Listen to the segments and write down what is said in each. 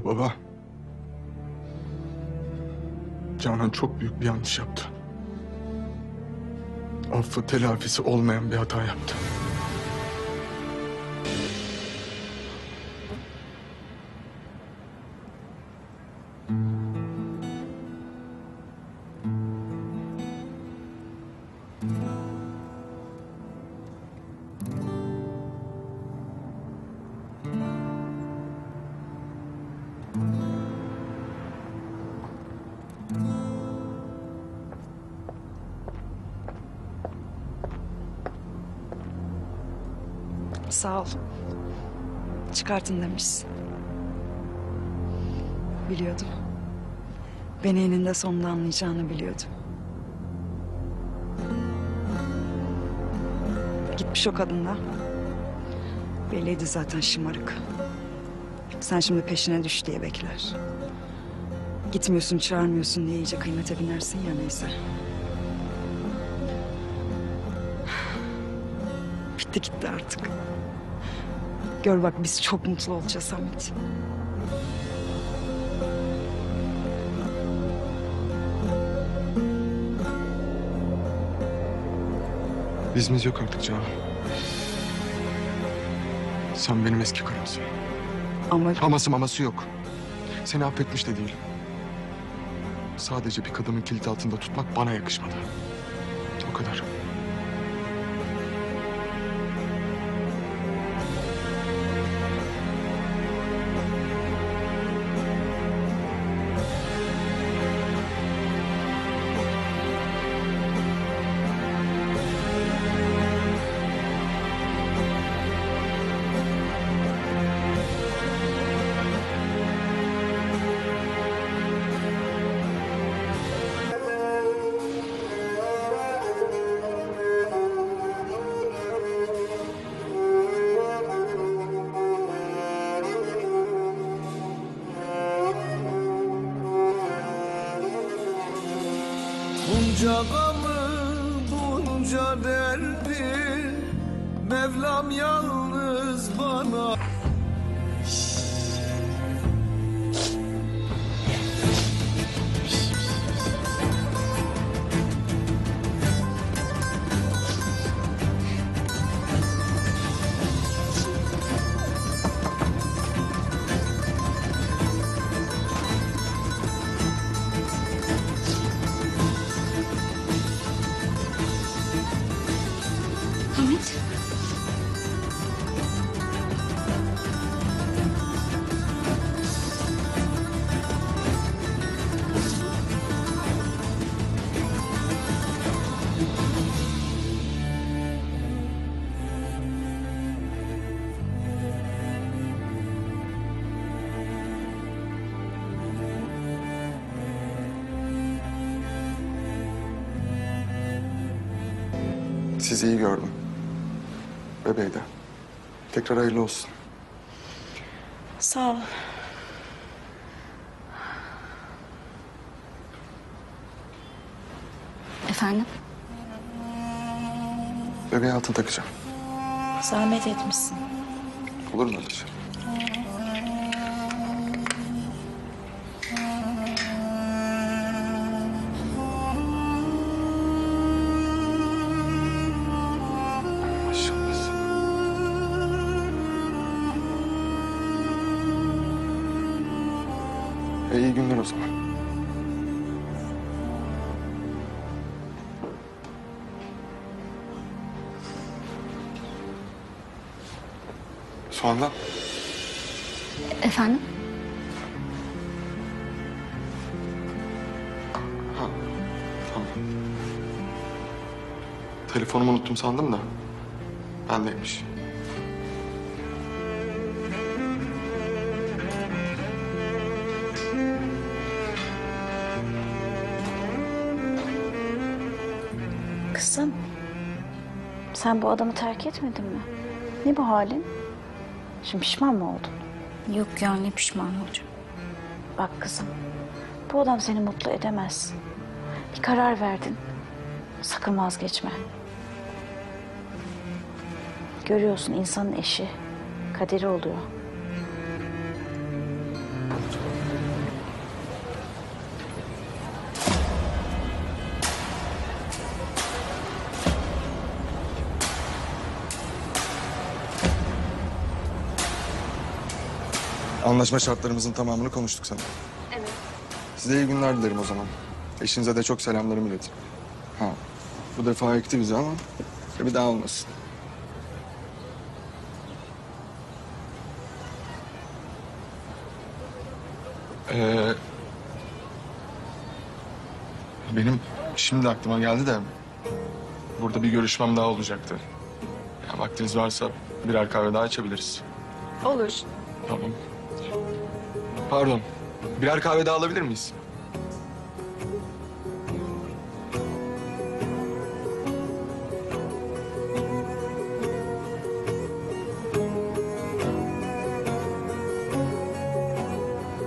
Alo baba. Canan çok büyük bir yanlış yaptı. Affı telafisi olmayan bir hata yaptı. Sağ ol. Çıkartın demişsin. Biliyordum. Beni eninde sonunda anlayacağını biliyordum. Gitmiş o kadın da. Belliydi zaten şımarık. Sen şimdi peşine düş diye bekler. Gitmiyorsun, çağırmıyorsun diye iyice kıymete binersin ya neyse. Bitti gitti artık. Gör bak biz çok mutlu olacağız Hamit. Bizimiz yok artık Canan. Sen benim eski karımsın. Ama Aması maması yok. Seni affetmiş de değilim. Sadece bir kadının kilit altında tutmak bana yakışmadı. O kadar. Bunca gamı, bunca derdi Mevlam yalnız bana Sizi iyi gördüm. Bebeği de. Tekrar hayırlı olsun. Sağ ol. Efendim? Bebeğe altın takacağım. Zahmet etmişsin. Olur mu öyle şey? Sonra Efendim? Ha, tamam. Telefonumu unuttum sandım da. Bendeymiş. Kızım. Sen bu adamı terk etmedin mi? Ne bu halin? Şimdi pişman mı oldun? Yok ya ne pişman olacağım. Bak kızım. Bu adam seni mutlu edemez. Bir karar verdin. Sakın vazgeçme. Görüyorsun insanın eşi kaderi oluyor. Anlaşma şartlarımızın tamamını konuştuk sana. Evet. Size iyi günler dilerim o zaman. Eşinize de çok selamlarımı iletin. Ha, bu defa ekti bizi ama bir daha olmasın. Ee, benim şimdi aklıma geldi de burada bir görüşmem daha olacaktı. Ya vaktiniz varsa birer kahve daha içebiliriz. Olur. Tamam. Pardon. Birer kahve daha alabilir miyiz?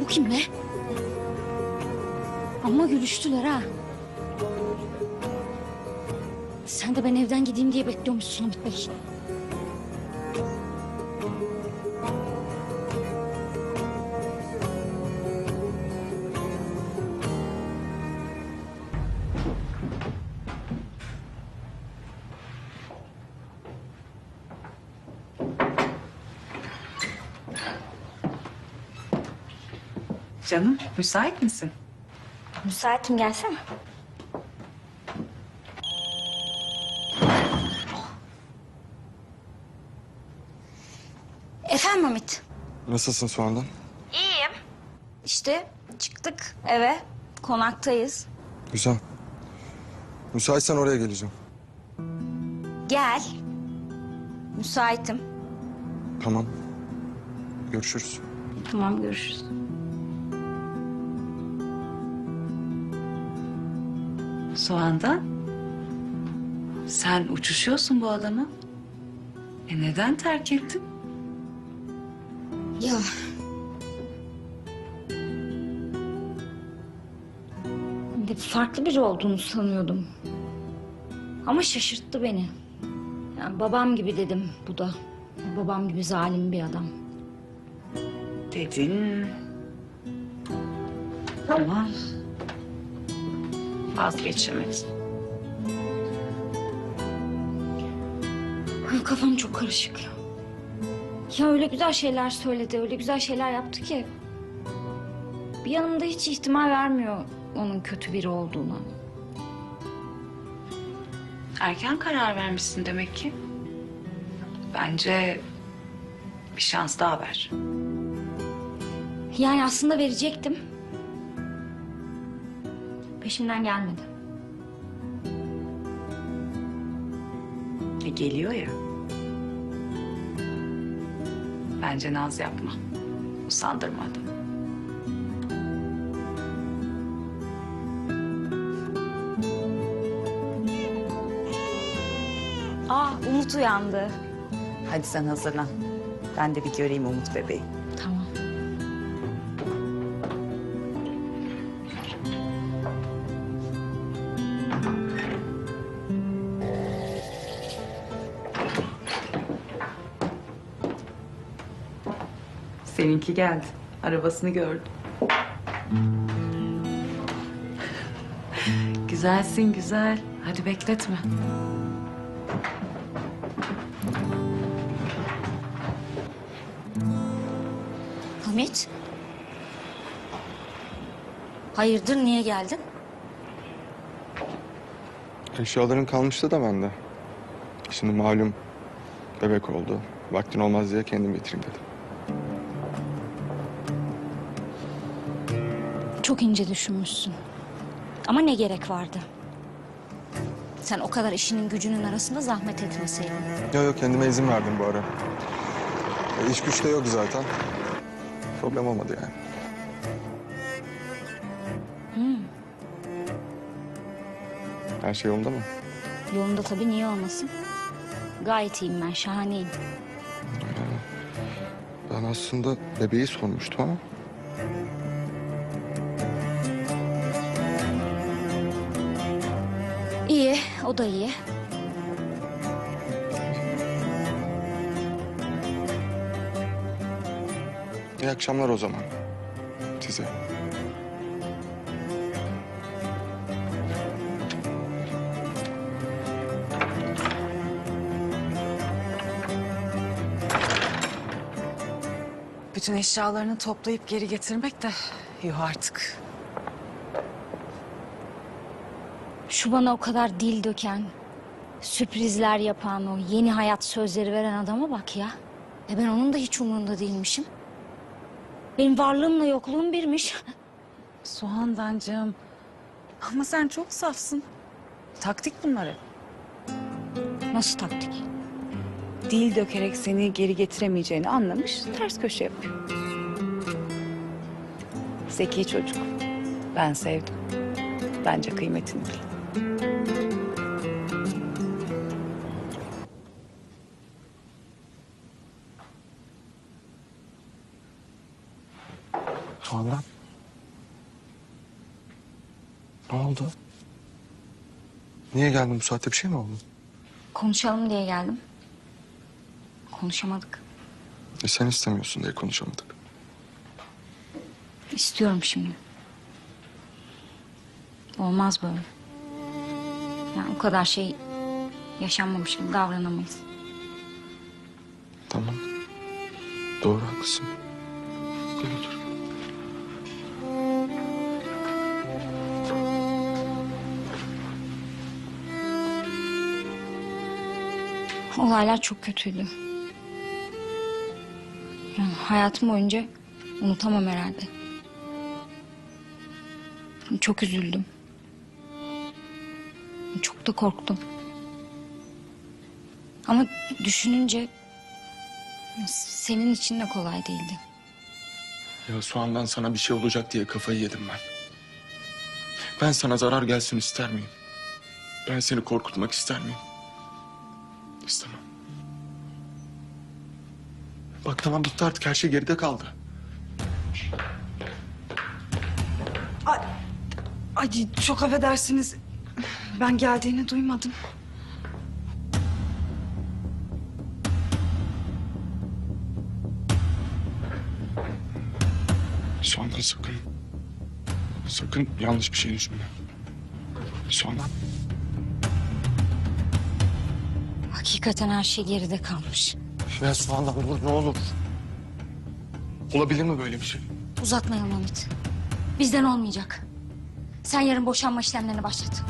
Bu kim be? Amma gülüştüler ha. Sen de ben evden gideyim diye bekliyormuşsun Hamit Bey. Canım müsait misin? Müsaitim gelsene. Efendim Hamit. Nasılsın Soğan'dan? İşte çıktık eve. Konaktayız. Güzel. Müsaitsen oraya geleceğim. Gel. Müsaitim. Tamam. Görüşürüz. Tamam görüşürüz. Soğan'dan. Sen uçuşuyorsun bu adamı. E neden terk ettin? Ya. Farklı biri olduğunu sanıyordum. Ama şaşırttı beni. Yani babam gibi dedim bu da. Babam gibi zalim bir adam. Dedin. Ama vazgeçemedin. Ay, Kafam çok karışık. Ya öyle güzel şeyler söyledi, öyle güzel şeyler yaptı ki. Bir yanımda hiç ihtimal vermiyor onun kötü biri olduğuna. Erken karar vermişsin demek ki. Bence bir şans daha ver. Yani aslında verecektim. Peşimden gelmedi. E geliyor ya. Bence naz yapma. Usandırma adamı. Aa Umut uyandı. Hadi sen hazırlan. Ben de bir göreyim Umut bebeği. Seninki geldi. Arabasını gördüm. Güzelsin güzel. Hadi bekletme. Hamit. Hayırdır niye geldin? Eşyaların kalmıştı da bende. Şimdi malum bebek oldu. Vaktin olmaz diye kendim getireyim dedim. Çok ince düşünmüşsün. Ama ne gerek vardı? Sen o kadar işinin gücünün arasında zahmet etmeseydin. Yok yok kendime izin verdim bu ara. E, iş güç de yok zaten. Problem olmadı yani. Her şey yolunda mı? Yolunda tabii niye olmasın? Gayet iyiyim ben, şahaneyim. Ben aslında bebeği sormuştum ama. O da iyi. İyi akşamlar o zaman. Size. Bütün eşyalarını toplayıp geri getirmek de yuh artık. Şu bana o kadar dil döken, sürprizler yapan, o yeni hayat sözleri veren adama bak ya. E ben onun da hiç umurunda değilmişim. Benim varlığımla yokluğum birmiş. Soğandancığım. Ama sen çok safsın. Taktik bunları. Nasıl taktik? Dil dökerek seni geri getiremeyeceğini anlamış, ters köşe yapıyor. Zeki çocuk. Ben sevdim. Bence kıymetini bil. Sonra? Ne oldu? Niye geldin bu saatte bir şey mi oldu? Konuşalım diye geldim. Konuşamadık. E sen istemiyorsun diye konuşamadık. İstiyorum şimdi. Olmaz böyle. Yani o kadar şey yaşanmamış gibi davranamayız. Tamam. Doğru haklısın. Gel Olaylar çok kötüydü. Yani hayatım boyunca unutamam herhalde. Çok üzüldüm. Çok da korktum. Ama düşününce senin için de kolay değildi. Ya Soğan'dan sana bir şey olacak diye kafayı yedim ben. Ben sana zarar gelsin ister miyim? Ben seni korkutmak ister miyim? İstemem. Bak tamam bitti artık her şey geride kaldı. Ay, ay çok affedersiniz. Ben geldiğini duymadım. Soğan'dan sakın. Sakın yanlış bir şey düşünme. Soğan'dan. Hakikaten her şey geride kalmış. Ya Soğan'dan olur ne olur. Olabilir mi böyle bir şey? Uzatmayalım Hamit. Bizden olmayacak. Sen yarın boşanma işlemlerini başlat.